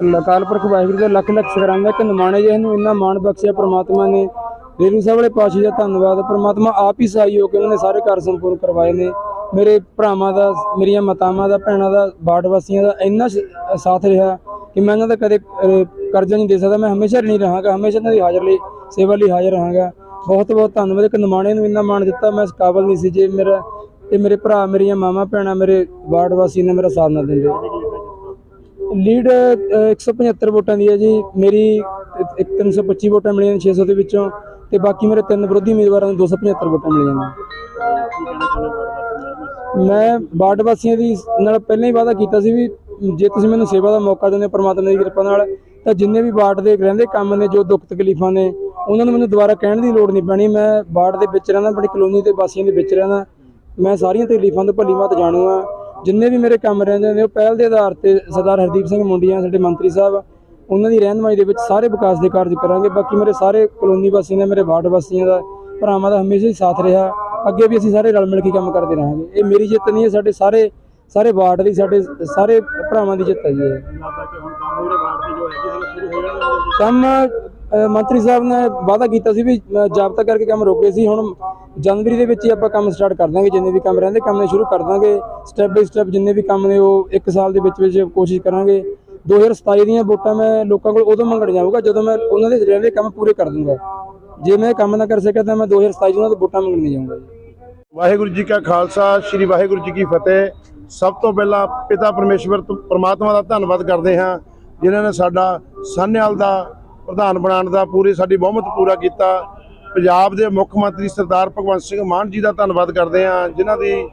ਅਕਾਲ ਪੁਰਖ ਵਾਹਿਗੁਰੂ ਦਾ ਲੱਖ ਲੱਖ ਸ਼ੁਕਰਾਨਾ ਕਿ ਨਿਮਾਣੇ ਜਿਹੇ ਨੂੰ ਇੰਨਾ ਮਾਣ ਬਖਸ਼ਿਆ ਪ੍ਰਮਾਤਮਾ ਨੇ। ਰੇਰੂ ਸਾਹਿਬ ਵਾਲੇ ਪਾਸ਼ੀ ਦਾ ਧੰਨਵਾਦ ਪ੍ਰਮਾਤਮਾ ਆਪ ਹੀ ਸਹਾਈ ਹੋ ਕੇ ਉਹਨਾਂ ਨੇ ਸਾਰੇ ਕਾਰਜ ਸੰਪੂਰਨ ਕਰਵਾਏ ਨੇ। ਮੇਰੇ ਭਰਾਵਾਂ ਦਾ, ਮੇਰੀਆਂ ਮਾਤਾਵਾਂ ਦਾ, ਭੈਣਾਂ ਦਾ ਬਾੜ ਵਾਸੀਆਂ ਦਾ ਇੰਨਾ ਸਾਥ ਰਿਹਾ ਕਿ ਮੈਂ ਇਹਨਾਂ ਦਾ ਕਦੇ ਕਰਜ਼ਾ ਨਹੀਂ ਦੇ ਸਕਦਾ। ਮੈਂ ਹਮੇਸ਼ਾ ਨਹੀਂ ਰਹਾਂਗਾ। ਹਮੇਸ਼ਾ ਇਹਨਾਂ ਦੀ ਹਾਜ਼ਰ ਲਈ, ਸੇਵਾ ਲਈ ਹਾਜ਼ਰ ਰਹਾਂਗਾ। ਬਹੁਤ ਬਹੁਤ ਧੰਨਵਾਦ ਕਿ ਨਿਮਾਣੇ ਨੂੰ ਇੰਨਾ ਮਾਣ ਦਿੱਤਾ। ਮੈਂ ਇਸ ਕਾਬਲ ਨਹੀਂ ਸੀ ਜੇ ਮੇਰਾ ਤੇ ਮੇਰੇ ਭਰਾ, ਮੇਰੀਆਂ ਮਾਮਾ ਭੈਣਾਂ, ਮੇਰੇ ਵਾਰਡ ਵਾਸੀ ਨੇ ਮੇਰਾ ਸਾਥ ਨਾ ਦਿੰਦੇ। ਲੀਡ ਅ, 175 ਵੋਟਾਂ ਦੀ ਹੈ ਜੀ। ਮੇਰੀ ਇੱਕ 325 ਵੋਟਾਂ ਮਿਲੀਆਂ ਨੇ 600 ਦੇ ਵਿੱਚੋਂ ਤੇ ਬਾਕੀ ਮੇਰੇ ਤਿੰਨ ਵਿਰੋਧੀ ਉਮੀਦਵਾਰਾਂ ਨੂੰ 275 ਵੋਟਾਂ ਮਿਲੀਆਂ ਨੇ। ਮੈਂ ਵਾਰਡ ਵਾਸੀਆਂ ਦੀ ਨਾਲ ਪਹਿਲਾਂ ਹੀ ਵਾਅਦਾ ਕੀਤਾ ਸੀ ਵੀ ਜੇ ਤੁਸੀਂ ਮੈਨੂੰ ਸੇਵਾ ਦਾ ਮੌਕਾ ਦਿੰਦੇ ਹੋ ਪ੍ਰਮਾਤਮਾ ਦੀ ਕਿਰਪਾ ਨਾਲ ਤਾਂ ਜਿੰਨੇ ਵੀ ਵਾਰਡ ਦੇ ਰਹਿੰਦੇ ਕੰਮ ਨੇ ਜੋ ਦੁੱਖ ਤਕਲੀਫਾਂ ਨੇ ਉਹਨਾਂ ਨੂੰ ਮੈਨੂੰ ਦੁਬਾਰਾ ਕਹਿਣ ਦੀ ਲੋੜ ਨਹੀਂ ਪੈਣੀ। ਮੈਂ ਵਾਰਡ ਦੇ ਵਿੱਚ ਰਹਿੰਦਾ ਬੜੀ ਕਲੋਨੀ ਦੇ ਵਾਸੀਆਂ ਦੇ ਵਿੱਚ ਰਹਿੰਦਾ। ਮੈਂ ਸਾਰੀਆਂ ਤਕਲੀਫਾਂ ਤੋਂ ਭਲੀ ਮਤ ਜਾਣੂ ਆ ਜਿੰਨੇ ਵੀ ਮੇਰੇ ਕੰਮ ਰਹਿੰਦੇ ਨੇ ਉਹ ਪਹਿਲ ਦੇ ਆਧਾਰ ਤੇ ਸਰਦਾਰ ਹਰਦੀਪ ਸਿੰਘ ਮੁੰਡੀਆਂ ਸਾਡੇ ਮੰਤਰੀ ਸਾਹਿਬ ਉਹਨਾਂ ਦੀ ਰਹਿਨਮਾਈ ਦੇ ਵਿੱਚ ਸਾਰੇ ਵਿਕਾਸ ਦੇ ਕਾਰਜ ਕਰਾਂਗੇ। ਬਾਕੀ ਮੇਰੇ ਸਾਰੇ ਕਲੋਨੀ ਵਾਸੀਆਂ ਦਾ ਮੇਰੇ ਵਾਰਡ ਵਾਸੀਆਂ ਦਾ ਭਰਾਵਾਂ ਦਾ ਹਮੇਸ਼ਾ ਹੀ ਸਾਥ ਰਿਹਾ। ਅੱਗੇ ਵੀ ਅਸੀਂ ਸਾਰੇ ਰਲ ਮਿਲ ਕੇ ਕੰਮ ਕਰਦੇ ਰਹਾਂਗੇ। ਇਹ ਮੇਰੀ ਜਿੱਤ ਨਹੀਂ ਹੈ ਸਾਡੇ ਸਾਰੇ ਸਾਰੇ ਵਾਰਡ ਦੀ ਸਾਡੇ ਸਾਰੇ ਭਰਾਵਾਂ ਦੀ ਜਿੱਤ ਹੈ ਜੀ ਕੰਮ ਮੰਤਰੀ ਸਾਹਿਬ ਨੇ ਵਾਅਦਾ ਕੀਤਾ ਸੀ ਵੀ ਅ, ਜਾਬਤਾ ਕਰਕੇ ਕੰਮ ਰੋਕੇ ਸੀ। ਹੁਣ ਜਨਵਰੀ ਦੇ ਵਿੱਚ ਹੀ ਆਪਾਂ ਕੰਮ ਸਟਾਰਟ ਕਰ ਦਾਂਗੇ ਜਿੰਨੇ ਵੀ ਕੰਮ ਰਹਿੰਦੇ ਕੰਮ ਨੇ ਸ਼ੁਰੂ ਕਰ ਦਾਂਗੇ। ਸਟੈਪ ਬਾਈ ਸਟੈਪ ਜਿੰਨੇ ਵੀ ਕੰਮ ਨੇ ਉਹ ਇੱਕ ਸਾਲ ਦੇ ਵਿੱਚ ਵਿੱਚ ਕੋਸ਼ਿਸ਼ ਕਰਾਂਗੇ। 2027 ਦੀਆਂ ਵੋਟਾਂ ਮੈਂ ਲੋਕਾਂ ਕੋਲ ਉਦੋਂ ਮੰਗਣ ਜਾਊਗਾ ਜਦੋਂ ਮੈਂ ਉਹਨਾਂ ਦੇ ਰਹਿੰਦੇ ਕੰਮ ਪੂਰੇ ਕਰ ਦੂੰਗਾ। ਜੇ ਮੈਂ ਕੰਮ ਨਾ ਕਰ ਸਕਿਆ ਤਾਂ ਮੈਂ 2027 ਚ ਉਹਨਾਂ ਤੋਂ ਵੋਟਾਂ ਮੰਗਣ ਨਹੀਂ ਜਾਊਂਗਾ। ਵਾਹਿਗੁਰੂ ਜੀ ਕਾ ਖਾਲਸਾ ਸ੍ਰੀ ਵਾਹਿਗੁਰੂ ਜੀ ਕੀ ਫਤਿਹ। ਸਭ ਤੋਂ ਪਹਿਲਾਂ ਪਿਤਾ ਪਰਮੇਸ਼ਵਰ ਤੋਂ ਪ੍ਰਮਾਤਮਾ ਦਾ ਧੰਨਵਾਦ ਕਰਦੇ ਹਾਂ ਜਿਨ੍ਹਾਂ ਨੇ ਸਾਡਾ ਸਾਨਿਆਲ ਦਾ ਪ੍ਰਧਾਨ ਬਣਾਉਣ ਦਾ ਪੂਰੀ ਸਾਡੀ ਬਹੁਮਤ ਪੂਰਾ ਕੀਤਾ। ਪੰਜਾਬ ਦੇ ਮੁੱਖ ਮੰਤਰੀ ਸਰਦਾਰ ਭਗਵੰਤ ਸਿੰਘ ਮਾਨ ਜੀ ਦਾ ਧੰਨਵਾਦ ਕਰਦੇ ਹਾਂ, ਜਿਨ੍ਹਾਂ ਦੀ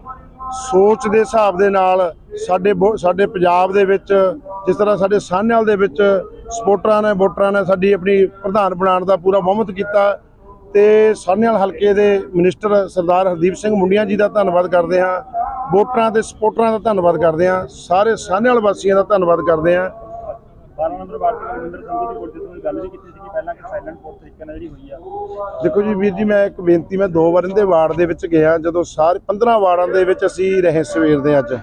ਸੋਚ ਦੇ ਹਿਸਾਬ ਦੇ ਨਾਲ ਸਾਡੇ ਬਹੁ- ਸਾਡੇ ਪੰਜਾਬ ਦੇ ਵਿੱਚ, ਜਿਸ ਤਰ੍ਹਾਂ ਸਾਡੇ ਸਾਨਿਆਲ ਦੇ ਵਿੱਚ ਸਪੋਰਟਰਾਂ ਨੇ, ਵੋਟਰਾਂ ਨੇ ਸਾਡੀ ਆਪਣੀ ਪ੍ਰਧਾਨ ਬਣਾਉਣ ਦਾ ਪੂਰਾ ਬਹੁਮਤ ਕੀਤਾ ਤੇ ਸਾਹਨੇਵਾਲ ਹਲਕੇ ਦੇ ਮਿਨਿਸਟਰ ਸਰਦਾਰ ਹਰਦੀਪ ਸਿੰਘ ਮੁੰਡੀਆਂ ਜੀ ਦਾ ਧੰਨਵਾਦ ਕਰਦੇ ਹਾਂ, ਵੋਟਰਾਂ ਤੇ ਸਪੋਰਟਰਾਂ ਦਾ ਧੰਨਵਾਦ ਕਰਦੇ ਹਾਂ, ਸਾਰੇ ਸਾਹਨੇਵਾਲ ਵਾਸੀਆਂ ਦਾ ਧੰਨਵਾਦ ਕਰਦੇ ਹਾਂ। 12 ਨੰਬਰ ਵਾਰਡ ਦੇ ਰਵਿੰਦਰ ਸੰਧੂ ਦੀ ਵੋਟ ਦੀ ਗੱਲ ਵੀ ਕੀਤੀ ਸੀ ਕਿ ਪਹਿਲਾਂ ਕਿ ਸਾਇਲੈਂਟ ਵੋਟ ਤਰੀਕੇ ਨਾਲ ਜਿਹੜੀ ਹੋਈ ਆ। ਦੇਖੋ ਜੀ ਵੀਰ ਜੀ, ਮੈਂ ਇੱਕ ਬੇਨਤੀ, ਮੈਂ ਦੋ ਵਾਰ ਇਹਦੇ ਵਾਰਡ ਦੇ ਵਿੱਚ ਗਿਆ, ਜਦੋਂ ਸਾਰੇ 15 ਵਾਰਡਾਂ ਦੇ ਵਿੱਚ ਅਸੀਂ ਰਹੇ ਸਵੇਰ ਦੇ ਅੱਜ।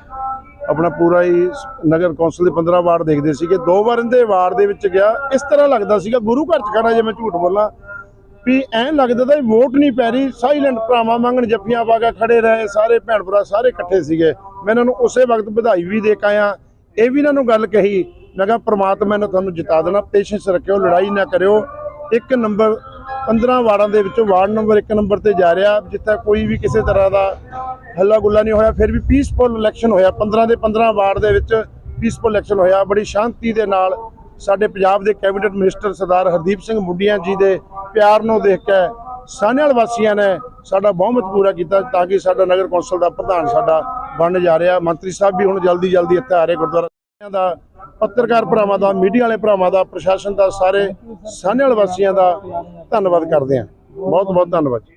ਆਪਣਾ ਪੂਰਾ ਹੀ ਨਗਰ ਕੌਂਸਲ ਦੇ 15 ਵਾਰਡ ਦੇਖਦੇ ਸੀਗੇ। ਦੋ ਵਾਰ ਇਹਦੇ ਵਾਰਡ ਦੇ ਵਿੱਚ ਗਿਆ। ਇਸ ਤਰ੍ਹਾਂ ਲੱਗਦਾ ਸੀਗਾ, ਗੁਰੂ ਘਰ ਚ ਖੜਾ ਜੇ ਮੈਂ ਝੂਠ ਬੋਲਾਂ, ਵੀ ਐਂ ਲੱਗਦਾ ਤਾਂ ਵੋਟ ਨਹੀਂ ਪੈ ਰਹੀ। ਸਾਇਲੈਂਟ ਭਰਾਵਾਂ ਮੰਗਣ ਜੱਫੀਆਂ ਪਾ ਕੇ ਖੜੇ ਰਹੇ, ਸਾਰੇ ਭੈਣ ਭਰਾ ਸਾਰੇ ਇਕੱਠੇ ਸੀਗੇ। ਮੈਂ ਇਹਨਾਂ ਨੂੰ ਉਸੇ ਵਕਤ ਵਧਾਈ ਵੀ ਦੇ ਕੇ ਆਇਆ। ਇਹ ਵੀ ਇਹਨਾਂ ਨੂੰ ਗੱਲ ਕਹੀ ਮੈਂ ਕਿਹਾ ਪ੍ਰਮਾਤਮਾ ਨੇ ਤੁਹਾਨੂੰ ਜਿਤਾ ਦੇਣਾ ਪੇਸ਼ੈਂਸ ਰੱਖਿਓ, ਲੜਾਈ ਨਾ ਕਰਿਓ। ਇੱਕ ਨੰਬਰ 15 ਵਾਰਡਾਂ ਦੇ ਵਿੱਚੋਂ ਵਾਰਡ ਨੰਬਰ 1 ਨੰਬਰ ਤੇ ਜਾ ਰਿਹਾ। ਜਿੱਥੇ ਕੋਈ ਵੀ ਕਿਸੇ ਤਰ੍ਹਾਂ ਦਾ ਹੱਲਾ ਗੁੱਲਾ ਨਹੀਂ ਹੋਇਆ, ਫਿਰ ਵੀ ਪੀਸਫੁਲ ਇਲੈਕਸ਼ਨ ਹੋਇਆ। 15 ਦੇ 15 ਵਾਰਡ ਦੇ ਵਿੱਚ ਪੀਸਫੁਲ ਇਲੈਕਸ਼ਨ ਹੋਇਆ। ਬੜੀ ਸ਼ਾਂਤੀ ਦੇ ਨਾਲ ਸਾਡੇ ਪੰਜਾਬ ਦੇ ਕੈਬਨਿਟ ਮਿਨਿਸਟਰ ਸਰਦਾਰ ਹਰਦੀਪ ਸਿੰਘ ਮੁੰਡੀਆਂ ਜੀ ਦੇ ਪਿਆਰ ਨੂੰ ਦੇਖ ਕੇ ਸਾਨੇਵਾਲ ਵਾਸੀਆਂ ਨੇ ਸਾਡਾ ਬਹੁਮਤ ਪੂਰਾ ਕੀਤਾ ਤਾਂ ਕਿ ਸਾਡਾ ਨਗਰ ਕੌਂਸਲ ਦਾ ਪ੍ਰਧਾਨ ਸਾਡਾ ਬਣ ਜਾ ਰਿਹਾ। ਮੰਤਰੀ ਸਾਹਿਬ ਵੀ ਹੁਣ ਜਲਦੀ ਜਲਦੀ ਇੱਥੇ ਆ ਰਹੇ ਗੁਰਦੁਆਰਾ ਦਾ ਪੱਤਰਕਾਰ ਭਰਾਵਾਂ ਦਾ, ਮੀਡੀਆ ਵਾਲੇ ਭਰਾਵਾਂ ਦਾ, ਪ੍ਰਸ਼ਾਸਨ ਦਾ, ਸਾਰੇ ਸਾਨੇਵਾਲ ਵਾਸੀਆਂ ਦਾ ਧੰਨਵਾਦ ਕਰਦੇ ਹਾਂ। ਬਹੁਤ ਬਹੁਤ ਧੰਨਵਾਦ ਜੀ।